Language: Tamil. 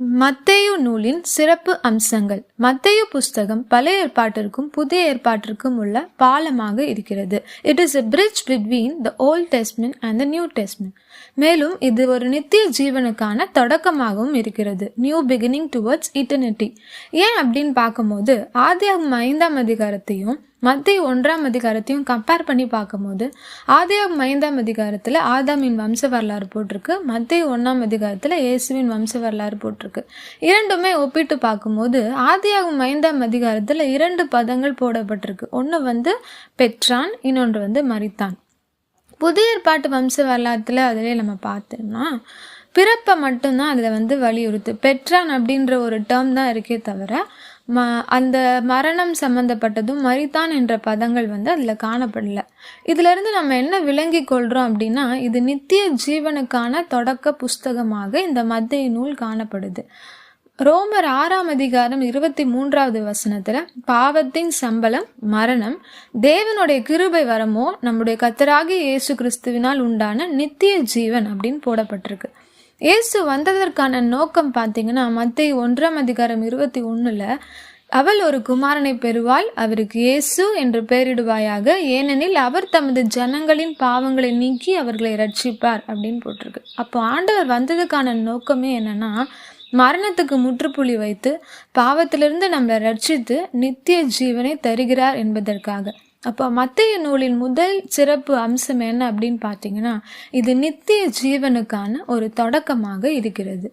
மத்தேயு நூலின் சிறப்பு அம்சங்கள். மத்தேயு புஸ்தகம் பழைய ஏற்பாட்டிற்கும் புதிய ஏற்பாட்டிற்கும் உள்ள பாலமாக இருக்கிறது. It is a bridge between the old testament and the new testament மேலும் இது ஒரு நித்திய ஜீவனுக்கான தொடக்கமாகவும் இருக்கிறது. நியூ பிகினிங் டுவர்ட்ஸ் இட்டர்னிட்டி ஏன் அப்படின்னு பார்க்கும்போது ஆதியாகும் ஐந்தாம் அதிகாரத்தையும் மத்திய ஒன்றாம் அதிகாரத்தையும் கம்பேர் பண்ணி பார்க்கும்போது ஆதியாகும் ஐந்தாம் அதிகாரத்தில் ஆதாமின் வம்ச வரலாறு போட்டிருக்கு. மத்திய ஒன்றாம் அதிகாரத்தில் இயேசுவின் வம்ச வரலாறு போட்டிருக்கு. இரண்டுமே ஒப்பிட்டு பார்க்கும்போது ஆதியாகும் ஐந்தாம் அதிகாரத்தில் இரண்டு பதங்கள் போடப்பட்டிருக்கு. ஒன்று வந்து பெற்றான் இன்னொன்று வந்து மறித்தான் புதிய ஏற்பாட்டு வம்ச வரலாற்றில் அதிலே நம்ம பார்த்தோம்னா பிறப்பை மட்டும்தான் அதில் வந்து வலியுறுத்து. பெற்றான் அப்படின்ற ஒரு டேர்ம் தான் இருக்கே தவிர ம அந்த மரணம் சம்மந்தப்பட்டதும் மரித்தான் என்ற பதங்கள் வந்து அதில் காணப்படல. இதிலிருந்து நம்ம என்ன விளங்கி கொள்கிறோம் அப்படின்னா இது நித்திய ஜீவனுக்கான தொடக்க புஸ்தகமாக இந்த மத்திய நூல் காணப்படுது. ரோமர் ஆறாம் அதிகாரம் இருபத்தி மூன்றாவது வசனத்துல பாவத்தின் சம்பளம் மரணம் தேவனுடைய கிருபை வரமோ நம்முடைய கத்தராகி இயேசு கிறிஸ்துவினால் உண்டான நித்திய ஜீவன் அப்படின்னு போடப்பட்டிருக்கு. இயேசு வந்ததற்கான நோக்கம் பார்த்தீங்கன்னா மத்திய ஒன்றாம் அதிகாரம் இருபத்தி ஒன்றில் அவள் ஒரு குமாரனை பெறுவாள் அவருக்கு இயேசு என்று பெயரிடுவாயாக. ஏனெனில் அவர் தமது ஜனங்களின் பாவங்களை நீக்கி அவர்களை ரட்சிப்பார் அப்படின்னு போட்டிருக்கு. அப்போ ஆண்டவர் வந்ததுக்கான நோக்கமே என்னன்னா மரணத்துக்கு முற்றுப்புள்ளி வைத்து பாவத்திலிருந்து நம்மளை ரட்சித்து நித்திய ஜீவனை தருகிறார் என்பதற்காக. அப்போ மத்திய நூலின் முதல் சிறப்பு அம்சம் என்ன அப்படின்னு பார்த்தீங்கன்னா இது நித்திய ஜீவனுக்கான ஒரு தொடக்கமாக இருக்கிறது.